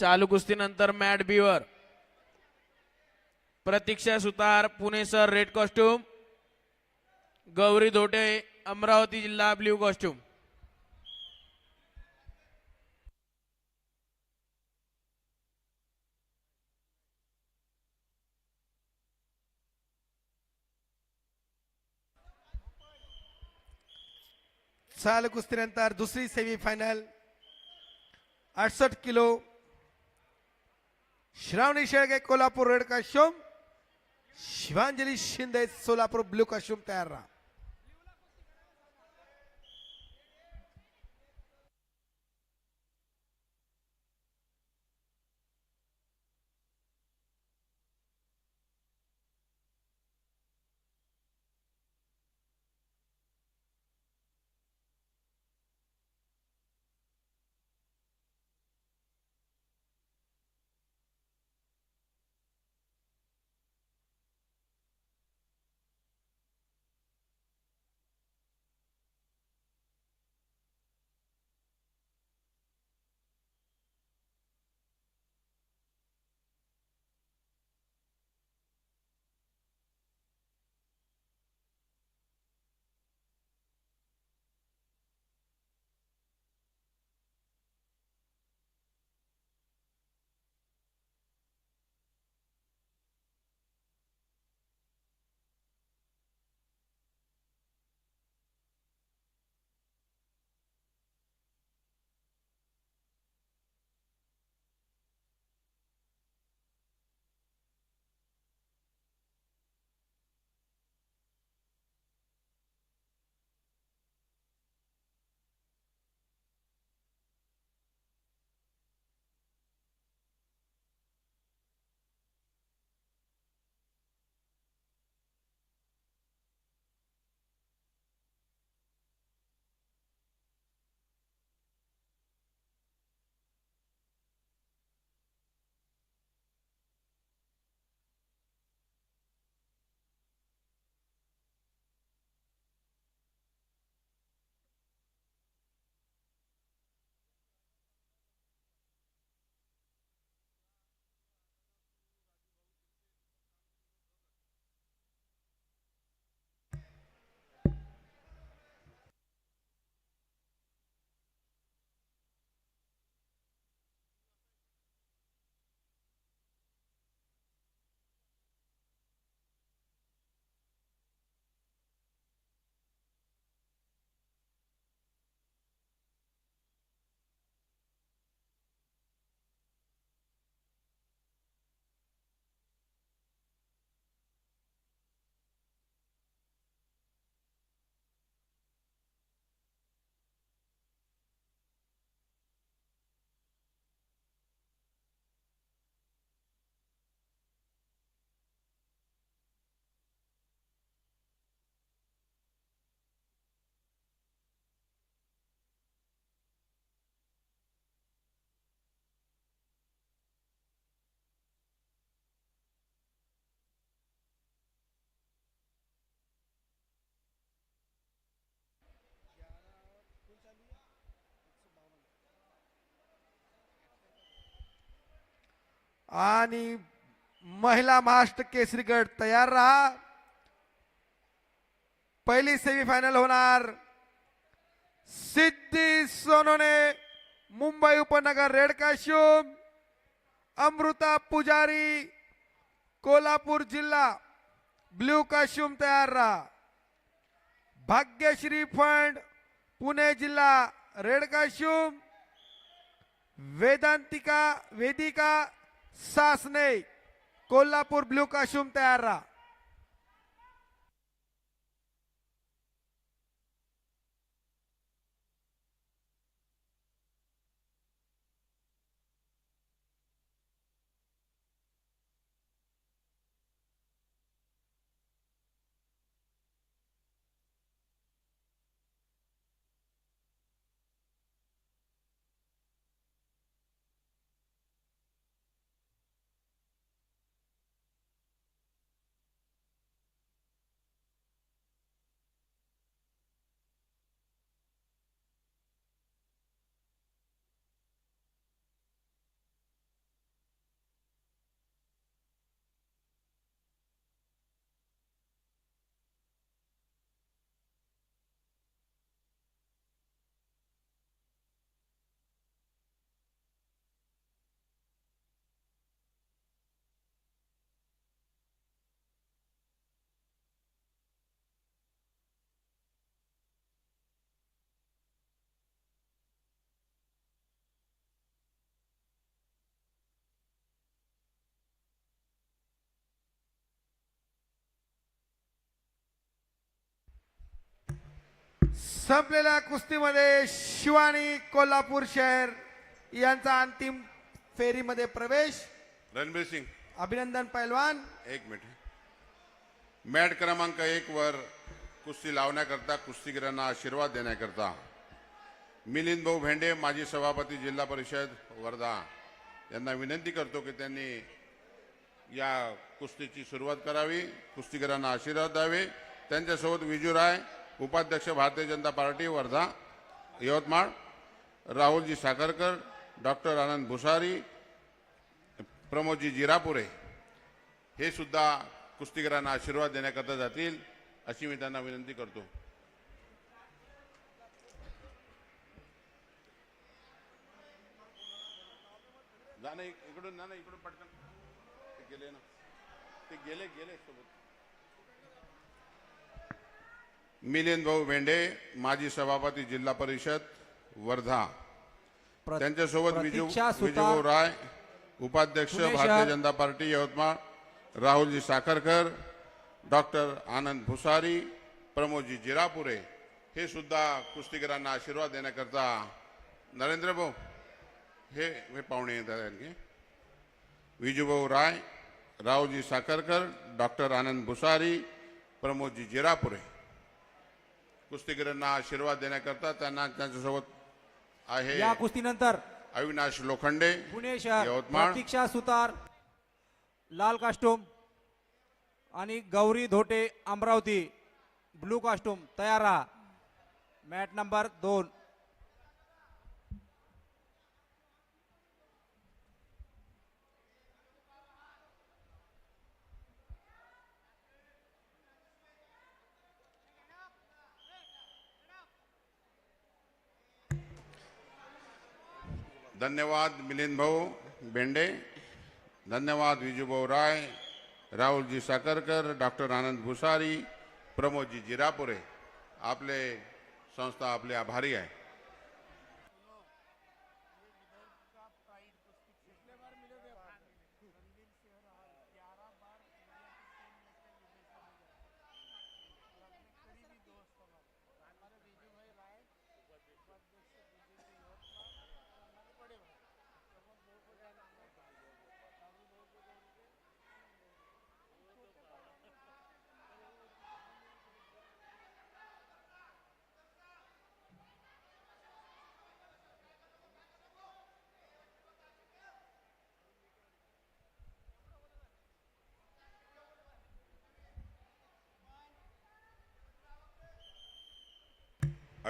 चालू कुस्तीनंतर mat beaver. Pratiksha Sutar Pune sir red costume. Gauri Dhote Amravati जिल्हा blue costume. चालू कुस्तीनंतर दुसरी सेमीफायनल अडसठ अडसष्ट kilo Shravani Shelge Kolhapur red costume Shivanjali Shinde Solapur blue costume तयार राहा आणि महिला महाराष्ट्र केसरी गट तयार राहा. पहिली सेमीफायनल होणार. सिद्धी सोनोने मुंबई उपनगर रेड काश्यूम अमृता पुजारी कोल्हापूर जिल्हा ब्ल्यू काश्यूम तयार राहा. भाग्यश्री फंड पुणे जिल्हा red costume Vedantika Vedika Sasane Kolhapur blue costume तयार राहा। संपलेल्या कुस्तीमध्ये शिवानी कोल्हापूर शहर यांचा अंतिम फेरीमध्ये प्रवेश. रणबीर सिंग. अभिनंदन पैलवान. एक मिनिट. मॅट क्रमांक एक वर कुस्ती लावण्याकरता कुस्तीगिरांना आशीर्वाद देण्याकरता मिलिंद भाऊ भेंडे माजी सभापती जिल्हा परिषद वर्धा यांना विनंती करतो की त्यांनी या कुस्तीची सुरुवात करावी कुस्तीगिरांना आशीर्वाद द्यावे. त्यांच्यासोबत विजू राय उपाध्यक्ष भारतीय जनता पार्टी वर्धा यवतमाळ राहुलजी साखरकर डॉक्टर आनंद भुसारी प्रमोदजी जिरापुरे. हे सुद्धा कुस्तीगरांना आशीर्वाद देण्याकरता जातील अशी मी त्यांना विनंती करतो. ना इकडून ना ना इकडून पटकन. ते गेले ना. ते गेले गेले सोबत. मिलिंद भाऊ भेंडे माजी सभापती जिल्हा परिषद वर्धा त्यांच्यासोबत विजू विजूभाऊ राय उपाध्यक्ष भारतीय. जनता पार्टी यवतमाळ राहुलजी साखरकर डॉक्टर आनंद भुसारी प्रमोदजी जिरापुरे हे सुद्धा कुस्तीगरांना आशीर्वाद देण्याकरता नरेंद्र भाऊ हे हे पाहुणे येतात आणखी विजूभाऊ राय राहुलजी साखरकर डॉक्टर आनंद भुसारी प्रमोदजी जिरापुरे कुस्तीगिरांना आशीर्वाद देण्याकरता त्यांना त्यांच्यासोबत आहे या कुस्तीनंतर अविनाश लोखंडे पुणे शहर यवतमाळ. प्रतीक्षा सुतार लाल कास्टूम आणि गौरी धोटे अमरावती ब्लू कास्टूम तयार राहा मॅट नंबर दोन धन्यवाद मिलिंद भाऊ बेंडे धन्यवाद विजूभाऊ राय राहुलजी साखरकर डॉक्टर आनंद भुसारी प्रमोदजी जिरापुरे आपले संस्था आपले आभारी आहे.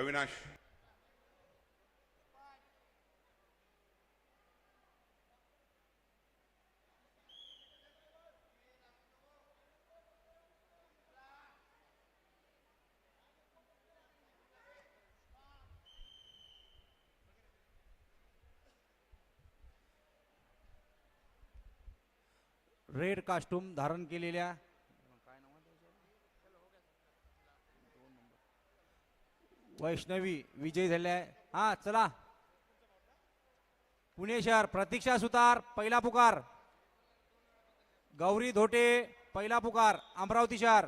अविनाश रेड कास्टूम धारण केलेल्या वैष्णवी विजय झाले हा चला. पुणे शहर प्रतीक्षा सुतार पहिला पुकार गौरी धोटे पहिला पुकार अमरावती शहर.